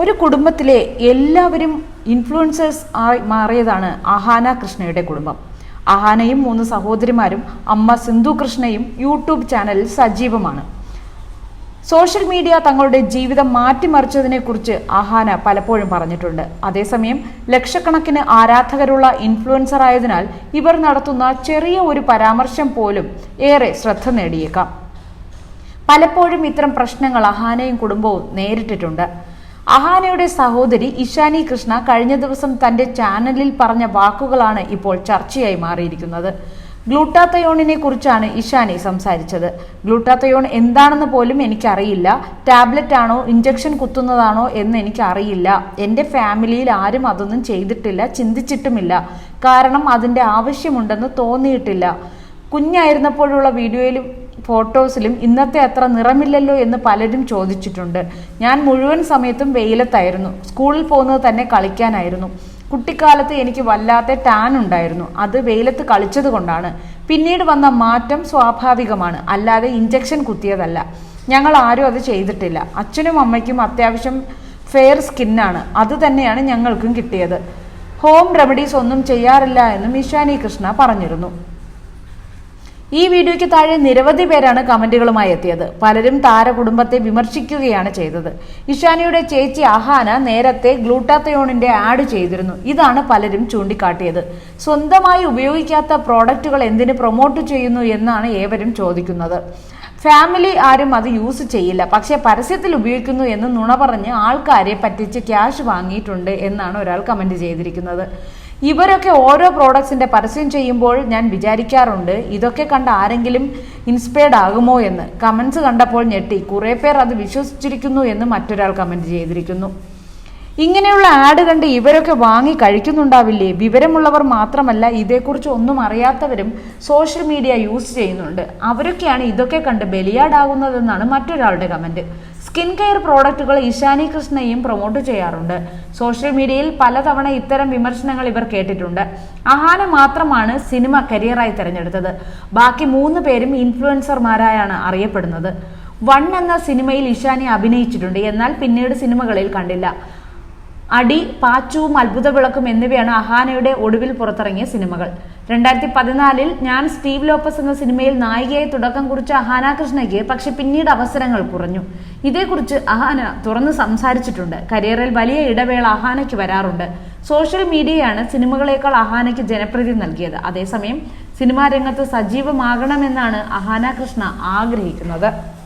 ഒരു കുടുംബത്തിലെ എല്ലാവരും ഇൻഫ്ലുവൻസേഴ്സ് ആയി മാറിയതാണ് അഹാന കൃഷ്ണയുടെ കുടുംബം. അഹാനയും മൂന്ന് സഹോദരിമാരും അമ്മ സിന്ധു കൃഷ്ണയും യൂട്യൂബ് ചാനലിൽ സജീവമാണ്. സോഷ്യൽ മീഡിയ തങ്ങളുടെ ജീവിതം മാറ്റിമറിച്ചതിനെക്കുറിച്ച് അഹാന പലപ്പോഴും പറഞ്ഞിട്ടുണ്ട്. അതേസമയം ലക്ഷക്കണക്കിന് ആരാധകരുള്ള ഇൻഫ്ലുവൻസർ ആയതിനാൽ ഇവർ നടത്തുന്ന ചെറിയ ഒരു പരാമർശം പോലും ഏറെ ശ്രദ്ധ നേടിയേക്കാം. പലപ്പോഴും ഇത്തരം പ്രശ്നങ്ങൾ അഹാനയും കുടുംബവും നേരിട്ടിട്ടുണ്ട്. അഹാനയുടെ സഹോദരി ഇഷാനി കൃഷ്ണ കഴിഞ്ഞ ദിവസം തന്റെ ചാനലിൽ പറഞ്ഞ വാക്കുകളാണ് ഇപ്പോൾ ചർച്ചയായി മാറിയിരിക്കുന്നത്. ഗ്ലൂട്ടാത്തയോണിനെ കുറിച്ചാണ് ഇഷാനി സംസാരിച്ചത്. ഗ്ലൂട്ടാത്തയോൺ എന്താണെന്ന് പോലും എനിക്കറിയില്ല. ടാബ്ലറ്റ് ആണോ? ഇഞ്ചക്ഷൻ കുത്തുന്നതാണോ എന്ന് എനിക്കറിയില്ല. എന്റെ ഫാമിലിയിൽ ആരും അതൊന്നും ചെയ്തിട്ടില്ല ചിന്തിച്ചിട്ടുമില്ല. കാരണം അതിന്റെ ആവശ്യമുണ്ടെന്ന് തോന്നിയിട്ടില്ല. കുഞ്ഞായിരുന്നപ്പോഴുള്ള വീഡിയോയിലും ഫോട്ടോസിലും ഇന്നത്തെ അത്ര നിറമില്ലല്ലോ എന്ന് പലരും ചോദിച്ചിട്ടുണ്ട്. ഞാൻ മുഴുവൻ സമയത്തും വെയിലത്തായിരുന്നു. സ്കൂളിൽ പോകുന്നത് തന്നെ കളിക്കാനായിരുന്നു. കുട്ടിക്കാലത്ത് എനിക്ക് വല്ലാത്ത ടാൻ ഉണ്ടായിരുന്നു. അത് വെയിലത്ത് കളിച്ചത് കൊണ്ടാണ്. പിന്നീട് വന്ന മാറ്റം സ്വാഭാവികമാണ്. അല്ലാതെ ഇഞ്ചക്ഷൻ കുത്തിയതല്ല. ഞങ്ങൾ ആരും അത് ചെയ്തിട്ടില്ല. അച്ഛനും അമ്മയ്ക്കും അത്യാവശ്യം ഫെയർ സ്കിന്നാണ്. അത് തന്നെയാണ് ഞങ്ങൾക്കും കിട്ടിയത്. ഹോം റെമഡീസ് ഒന്നും ചെയ്യാറില്ല എന്നും ഇഷാനി കൃഷ്ണ പറഞ്ഞിരുന്നു. ഈ വീഡിയോയ്ക്ക് താഴെ നിരവധി പേരാണ് കമന്റുകളുമായി എത്തിയത്. പലരും താരകുടുംബത്തെ വിമർശിക്കുകയാണ് ചെയ്തത്. ഇഷാനിയുടെ ചേച്ചി അഹാന നേരത്തെ ഗ്ലൂട്ടാത്തയോണിന്റെ ആഡ് ചെയ്തിരുന്നു. ഇതാണ് പലരും ചൂണ്ടിക്കാട്ടിയത്. സ്വന്തമായി ഉപയോഗിക്കാത്ത പ്രോഡക്റ്റുകൾ എന്തിന് പ്രൊമോട്ട് ചെയ്യുന്നു എന്നാണ് ഏവരും ചോദിക്കുന്നത്. ഫാമിലി ആരും അത് യൂസ് ചെയ്യില്ല. പക്ഷെ പരസ്യത്തിൽ ഉപയോഗിക്കുന്നു എന്ന് നുണ പറഞ്ഞ് ആൾക്കാരെ പറ്റിച്ച് ക്യാഷ് വാങ്ങിയിട്ടുണ്ട് എന്നാണ് ഒരാൾ കമന്റ് ചെയ്തിരിക്കുന്നത്. ഇവരൊക്കെ ഓരോ പ്രോഡക്ട്സിന്റെ പരസ്യം ചെയ്യുമ്പോൾ ഞാൻ വിചാരിക്കാറുണ്ട് ഇതൊക്കെ കണ്ട ആരെങ്കിലും ഇൻസ്പയർഡ് ആകുമോ എന്ന്. കമന്റ്സ് കണ്ടപ്പോൾ ഞെട്ടി. കുറെ പേർ അത് വിശ്വസിച്ചിരിക്കുന്നു എന്ന് മറ്റൊരാൾ കമന്റ് ചെയ്തിരിക്കുന്നു. ഇങ്ങനെയുള്ള ആഡ് കണ്ട് ഇവരൊക്കെ വാങ്ങി കഴിക്കുന്നുണ്ടാവില്ലേ? വിവരമുള്ളവർ മാത്രമല്ല ഇതേക്കുറിച്ച് ഒന്നും അറിയാത്തവരും സോഷ്യൽ മീഡിയ യൂസ് ചെയ്യുന്നുണ്ട്. അവരൊക്കെയാണ് ഇതൊക്കെ കണ്ട് ബലിയാടാകുന്നതെന്നാണ് മറ്റൊരാളുടെ കമന്റ് സ്കിൻ കെയർ പ്രോഡക്റ്റുകൾ ഇഷാനി കൃഷ്ണയും പ്രൊമോട്ട് ചെയ്യാറുണ്ട്. സോഷ്യൽ മീഡിയയിൽ പലതവണ ഇത്തരം വിമർശനങ്ങൾ ഇവർ കേട്ടിട്ടുണ്ട്. അഹാന മാത്രമാണ് സിനിമ കരിയറായി തിരഞ്ഞെടുത്തത്. ബാക്കി മൂന്ന് പേരും ഇൻഫ്ലുവൻസർമാരായാണ് അറിയപ്പെടുന്നത്. വൺ എന്ന സിനിമയിൽ ഇഷാനി അഭിനയിച്ചിട്ടുണ്ട്. എന്നാൽ പിന്നീട് സിനിമകളിൽ കണ്ടില്ല. അടി പാച്ചുവും അത്ഭുത വിളക്കും എന്നിവയാണ് അഹാനയുടെ ഒടുവിൽ പുറത്തിറങ്ങിയ സിനിമകൾ. രണ്ടായിരത്തി പതിനാലിൽ ഞാൻ സ്റ്റീവ് ലോപ്പസ് എന്ന സിനിമയിൽ നായികയെ തുടക്കം കുറിച്ച അഹാന കൃഷ്ണയ്ക്ക് പക്ഷെ പിന്നീട് അവസരങ്ങൾ കുറഞ്ഞു. ഇതേക്കുറിച്ച് അഹാന തുറന്ന് സംസാരിച്ചിട്ടുണ്ട്. കരിയറിൽ വലിയ ഇടവേള അഹാനയ്ക്ക് വരാറുണ്ട്. സോഷ്യൽ മീഡിയയാണ് സിനിമകളേക്കാൾ അഹാനയ്ക്ക് ജനപ്രീതി നൽകിയത്. അതേസമയം സിനിമാ രംഗത്ത് സജീവമാകണമെന്നാണ് അഹാന കൃഷ്ണ ആഗ്രഹിക്കുന്നത്.